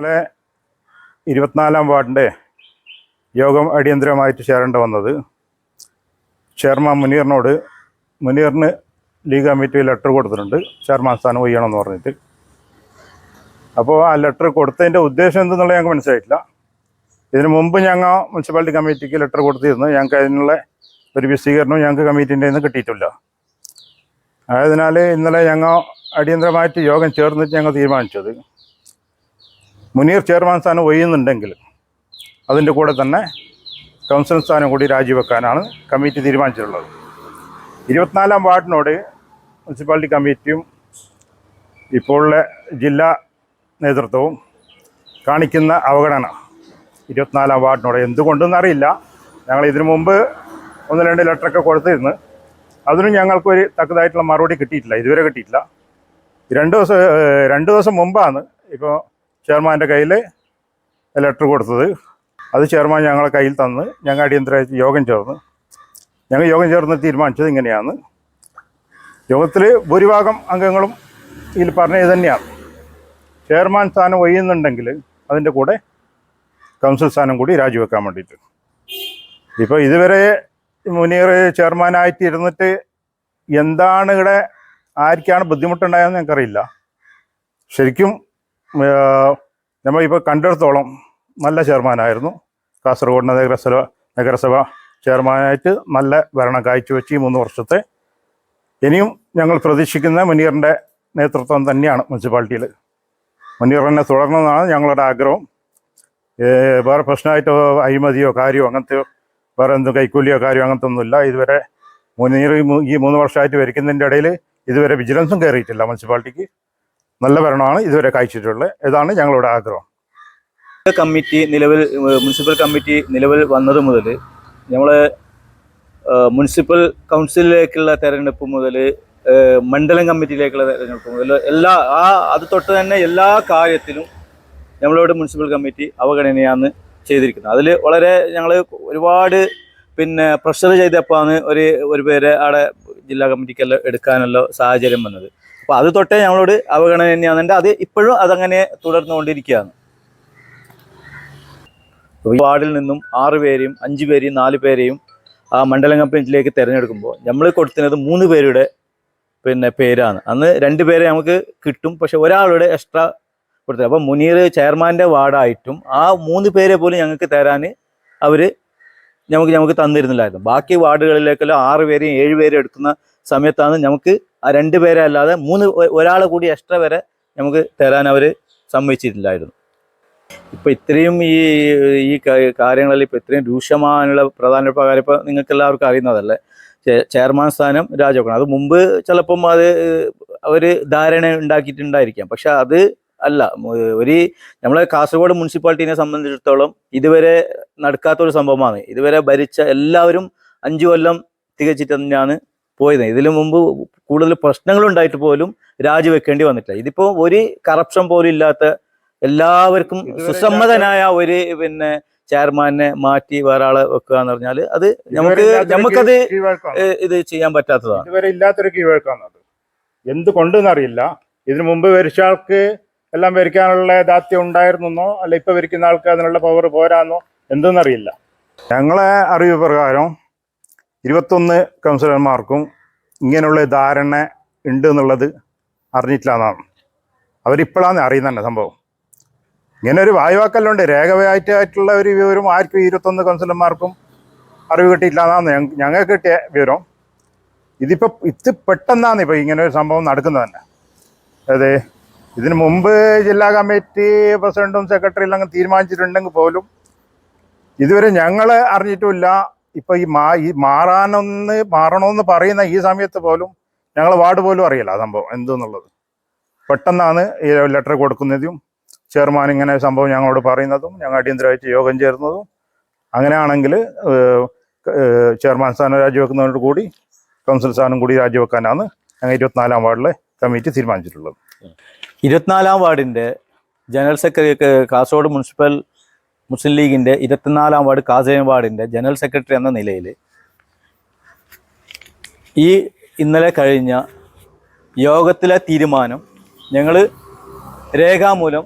ഇന്നലെ ഇരുപത്തിനാലാം വാർഡിന്റെ യോഗം അടിയന്തരമായിട്ട് ചേരേണ്ട വന്നത് ചെയർമാൻ മുനീറിനോട് മുനീറിന് ലീഗ് കമ്മിറ്റി ലെറ്റർ കൊടുത്തിട്ടുണ്ട്. ചെയർമാൻ സ്ഥാനം ഒയ്യണമെന്ന് പറഞ്ഞിട്ട്. അപ്പോൾ ആ ലെറ്റർ കൊടുത്തതിന്റെ ഉദ്ദേശം എന്തെന്നുള്ളത് ഞങ്ങൾക്ക് മനസ്സിലായിട്ടില്ല. ഇതിനു മുമ്പ് ഞങ്ങൾ മുനിസിപ്പാലിറ്റി കമ്മിറ്റിക്ക് ലെറ്റർ കൊടുത്തിരുന്നു. ഞങ്ങൾക്ക് അതിനുള്ള ഒരു വിശദീകരണവും ഞങ്ങൾക്ക് കമ്മിറ്റീന്റെ നിന്ന് കിട്ടിയിട്ടില്ല. ആയതിനാൽ ഇന്നലെ ഞങ്ങൾ അടിയന്തരമായിട്ട് യോഗം ചേർന്നിട്ട് ഞങ്ങൾ തീരുമാനിച്ചത്. മുനീർ ചെയർമാൻ സ്ഥാനം ഒഴിയുന്നുണ്ടെങ്കിൽ അതിന്റെ കൂടെ തന്നെ കൗൺസിൽ സ്ഥാനം കൂടി രാജിവെക്കാനാണ് കമ്മിറ്റി തീരുമാനിച്ചിട്ടുള്ളത്. ഇരുപത്തിനാലാം വാർഡിനോട് മുനിസിപ്പാലിറ്റി കമ്മിറ്റിയും ഇപ്പോഴുള്ള ജില്ലാ നേതൃത്വവും കാണിക്കുന്ന അവഗണന ഇരുപത്തിനാലാം വാർഡിനോട്. എന്തുകൊണ്ടെന്ന് അറിയില്ല. ഞങ്ങൾ ഇതിനു മുമ്പ് ഒന്ന് രണ്ട് ലെറ്ററൊക്കെ കൊടുത്തിരുന്നു. അതിനും ഞങ്ങൾക്കൊരു തക്കതായിട്ടുള്ള മറുപടി കിട്ടിയിട്ടില്ല. ഇതുവരെ കിട്ടിയിട്ടില്ല. രണ്ട് ദിവസം രണ്ട് ദിവസം മുമ്പാണ് ഇപ്പോൾ ചെയർമാന്റെ കയ്യിൽ ലെറ്റർ കൊടുത്തത്. അത് ചെയർമാൻ ഞങ്ങളെ കയ്യിൽ തന്ന് ഞങ്ങൾ അടിയന്തരമായിട്ട് യോഗം ചേർന്ന്. ഞങ്ങൾ യോഗം ചേർന്ന് തീരുമാനിച്ചത് ഇങ്ങനെയാണ്. യോഗത്തിൽ ഭൂരിഭാഗം അംഗങ്ങളും ഇതിൽ പറഞ്ഞത് തന്നെയാണ്. ചെയർമാൻ സ്ഥാനം ഒഴിയുന്നുണ്ടെങ്കിൽ അതിന്റെ കൂടെ കൗൺസിൽ സ്ഥാനം കൂടി രാജിവെക്കാൻ വേണ്ടിയിട്ട്. ഇപ്പോൾ ഇതുവരെ മുനീർ ചെയർമാനായിട്ട് ഇരുന്നിട്ട് എന്താണ് ഇവിടെ ആർക്കാണ് ബുദ്ധിമുട്ടുണ്ടായതെന്ന് ഞങ്ങൾക്കറിയില്ല. ശരിക്കും നമ്മളിപ്പോൾ കണ്ടിടത്തോളം നല്ല ചെയർമാനായിരുന്നു. കാസർഗോഡ് നഗരസഭ നഗരസഭ ചെയർമാനായിട്ട് നല്ല ഭരണം കാഴ്ചവെച്ച് ഈ മൂന്ന് വർഷത്തെ. ഇനിയും ഞങ്ങൾ പ്രതീക്ഷിക്കുന്ന മുനീറിന്റെ നേതൃത്വം തന്നെയാണ് മുനിസിപ്പാലിറ്റിയിൽ മുനീറിനെ തുടരണമെന്നാണ് ഞങ്ങളുടെ ആഗ്രഹം. വേറെ പ്രശ്നമായിട്ടോ അഴിമതിയോ കാര്യമോ അങ്ങനത്തെയോ വേറെ എന്തും കൈക്കൂലിയോ കാര്യമോ അങ്ങനത്തെ ഒന്നുമില്ല. ഇതുവരെ മുനീർ ഈ മൂന്ന് വർഷമായിട്ട് വരയ്ക്കുന്നതിന്റെ ഇടയിൽ ഇതുവരെ വിജിലൻസും കയറിയിട്ടില്ല മുനിസിപ്പാലിറ്റിക്ക്. നല്ല ഭരണമാണ് ഇതുവരെ കാഴ്ചയിട്ടുള്ളത് ഇതാണ് ഞങ്ങളുടെ ആഗ്രഹം. കമ്മിറ്റി നിലവിൽ മുനിസിപ്പൽ കമ്മിറ്റി നിലവിൽ വന്നത് മുതൽ നമ്മൾ മുനിസിപ്പൽ കൗൺസിലിലേക്കുള്ള തെരഞ്ഞെടുപ്പ് മുതൽ മണ്ഡലം കമ്മിറ്റിയിലേക്കുള്ള തെരഞ്ഞെടുപ്പ് മുതൽ എല്ലാ ആ അത് തൊട്ട് തന്നെ എല്ലാ കാര്യത്തിലും നമ്മളോട് മുനിസിപ്പൽ കമ്മിറ്റി അവഗണനയാണ് ചെയ്തിരിക്കുന്നത്. അതിൽ വളരെ ഞങ്ങൾ ഒരുപാട് പിന്നെ പ്രഷർ ചെയ്തപ്പോഴാണ് ഒരു ഒരു പേരെ അവിടെ ജില്ലാ കമ്മിറ്റിക്കെല്ലാം എടുക്കാനുള്ള സാഹചര്യം വന്നത്. അപ്പോൾ അത് തൊട്ടേ ഞങ്ങളോട് അവഗണന തന്നെയാണെന്നുണ്ട്. അത് ഇപ്പോഴും അതങ്ങനെ തുടർന്നുകൊണ്ടിരിക്കുകയാണ്. വാർഡിൽ നിന്നും ആറ് പേരെയും അഞ്ച് പേരെയും നാല് പേരെയും ആ മണ്ഡലം കമ്മിറ്റിയിലേക്ക് തിരഞ്ഞെടുക്കുമ്പോൾ നമ്മൾ കൊടുത്തിരുന്നത് മൂന്ന് പേരുടെ പിന്നെ പേരാണ്. അന്ന് രണ്ട് പേരെ നമുക്ക് കിട്ടും പക്ഷെ ഒരാളുടെ എക്സ്ട്രാ കൊടുത്തത് അപ്പം മുനീർ ചെയർമാന്റെ വാർഡായിട്ടും ആ മൂന്ന് പേരെ പോലും ഞങ്ങൾക്ക് തരാൻ അവർ നമുക്ക് നമുക്ക് തന്നിരുന്നില്ലായിരുന്നു. ബാക്കി വാർഡുകളിലേക്കെല്ലാം ആറ് പേരെയും ഏഴ് പേരെയും എടുക്കുന്ന സമയത്താണ് നമുക്ക് ആ രണ്ട് പേരെ അല്ലാതെ മൂന്ന് ഒരാളെ കൂടി എക്സ്ട്രാ വരെ നമുക്ക് തരാൻ അവർ സമ്മതിച്ചിട്ടില്ലായിരുന്നു. ഇപ്പം ഇത്രയും ഈ ഈ കാര്യങ്ങളിൽ ഇപ്പം ഇത്രയും രൂക്ഷമാനുള്ള പ്രധാനപ്പെട്ട കാര്യം ഇപ്പം നിങ്ങൾക്ക് എല്ലാവർക്കും അറിയുന്നതല്ലേ ചെയർമാൻ സ്ഥാനം രാജിവെക്കണം. അത് മുമ്പ് ചിലപ്പം അത് അവർ ധാരണ ഉണ്ടാക്കിയിട്ടുണ്ടായിരിക്കാം. പക്ഷെ അത് അല്ല. ഒരു നമ്മളെ കാസർഗോഡ് മുനിസിപ്പാലിറ്റിനെ സംബന്ധിച്ചിടത്തോളം ഇതുവരെ നടക്കാത്തൊരു സംഭവമാണ്. ഇതുവരെ ഭരിച്ച എല്ലാവരും അഞ്ചു കൊല്ലം തികച്ചിട്ട് തന്നെയാണ് പോയത് ഇതിനു മുമ്പ് കൂടുതൽ പ്രശ്നങ്ങളുണ്ടായിട്ട് പോലും രാജിവെക്കേണ്ടി വന്നിട്ടില്ല. ഇതിപ്പോ ഒരു കറപ്ഷൻ പോലും ഇല്ലാത്ത എല്ലാവർക്കും സുസമ്മതനായ ഒരു പിന്നെ ചെയർമാനെ മാറ്റി വേറെ ആളെ വെക്കുക എന്ന് പറഞ്ഞാൽ അത് നമുക്ക് നമുക്കത് ഇത് ചെയ്യാൻ പറ്റാത്തതാണ്. ഇതുവരെ ഇല്ലാത്തൊരു കീഴ്വഴക്കാണ് അത്. എന്തുകൊണ്ടെന്നറിയില്ല ഇതിനു മുമ്പ് വരിച്ച ആൾക്ക് എല്ലാം വരിക്കാനുള്ള ദാത്യം ഉണ്ടായിരുന്നോ അല്ല ഇപ്പൊ വരിക്കുന്ന ആൾക്ക് അതിനുള്ള പവർ പോരാന്നോ എന്തെന്നറിയില്ല. ഞങ്ങളെ അറിവ് പ്രകാരം ഇരുപത്തൊന്ന് കൗൺസിലർമാർക്കും ഇങ്ങനെയുള്ള ധാരണ ഉണ്ട് എന്നുള്ളത് അറിഞ്ഞിട്ടില്ല എന്നാണ്. അവരിപ്പോഴാണ് അറിയുന്നത് തന്നെ സംഭവം. ഇങ്ങനെ ഒരു വായുവാക്കല്ലുണ്ട് രേഖവയായിട്ടായിട്ടുള്ള ഒരു വിവരം ആർക്കും ഇരുപത്തൊന്ന് കൗൺസിലർമാർക്കും അറിവ് കിട്ടിയിട്ടില്ല എന്നാണ് ഞങ്ങ- ഞങ്ങൾക്ക് കിട്ടിയ വിവരം. ഇതിപ്പോൾ ഇത് പെട്ടെന്നാണ് ഇപ്പോൾ ഇങ്ങനെ ഒരു സംഭവം നടക്കുന്നത് തന്നെ അതെ ഇതിനു മുമ്പ് ജില്ലാ കമ്മിറ്റി പ്രസിഡന്റും സെക്രട്ടറിയും അങ്ങ് തീരുമാനിച്ചിട്ടുണ്ടെങ്കിൽ പോലും ഇതുവരെ ഞങ്ങൾ അറിഞ്ഞിട്ടുമില്ല. ഇപ്പൊ ഈ മാ ഈ മാറാനൊന്ന് മാറണമെന്ന് പറയുന്ന ഈ സമയത്ത് പോലും ഞങ്ങൾ വാർഡ് പോലും അറിയില്ല സംഭവം എന്തെന്നുള്ളത്. പെട്ടെന്നാണ് ഈ ലെറ്റർ കൊടുക്കുന്നതും ചെയർമാൻ ഇങ്ങനെ സംഭവം ഞങ്ങളോട് പറയുന്നതും ഞങ്ങൾ അടിയന്തരമായിട്ട് യോഗം ചേരുന്നതും അങ്ങനെയാണെങ്കിൽ ചെയർമാൻ സ്ഥാനം രാജിവെക്കുന്നതോട് കൂടി കൗൺസിൽ സ്ഥാനം കൂടി രാജിവെക്കാനാണ് ഞങ്ങൾ ഇരുപത്തിനാലാം വാർഡിലെ കമ്മിറ്റി തീരുമാനിച്ചിട്ടുള്ളത്. ഇരുപത്തിനാലാം വാർഡിന്റെ general secretary Kasaragod municipal Muslim ലീഗിന്റെ ഇരുപത്തിനാലാം വാർഡ് കാസേം വാർഡിന്റെ ജനറൽ സെക്രട്ടറി എന്ന നിലയിൽ ഈ ഇന്നലെ കഴിഞ്ഞ യോഗത്തിലെ തീരുമാനം ഞങ്ങൾ രേഖാമൂലം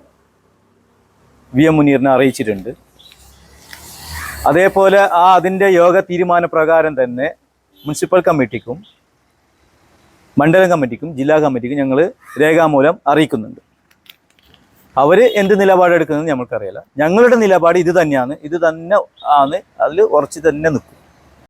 വി എം മുനീറിനെ അറിയിച്ചിട്ടുണ്ട്. അതേപോലെ ആ അതിന്റെ യോഗ തീരുമാന പ്രകാരം തന്നെ മുനിസിപ്പൽ കമ്മിറ്റിക്കും മണ്ഡലം കമ്മിറ്റിക്കും ജില്ലാ കമ്മിറ്റിക്കും ഞങ്ങൾ രേഖാമൂലം അറിയിക്കുന്നുണ്ട്. അവർ എന്ത് നിലപാടെടുക്കുന്നത് നമ്മൾക്കറിയില്ല ഞങ്ങളുടെ നിലപാട് ഇത് തന്നെയാണ്. ഇത് തന്നെ ആണ്. അതിൽ ഉറച്ചു തന്നെ നിൽക്കും.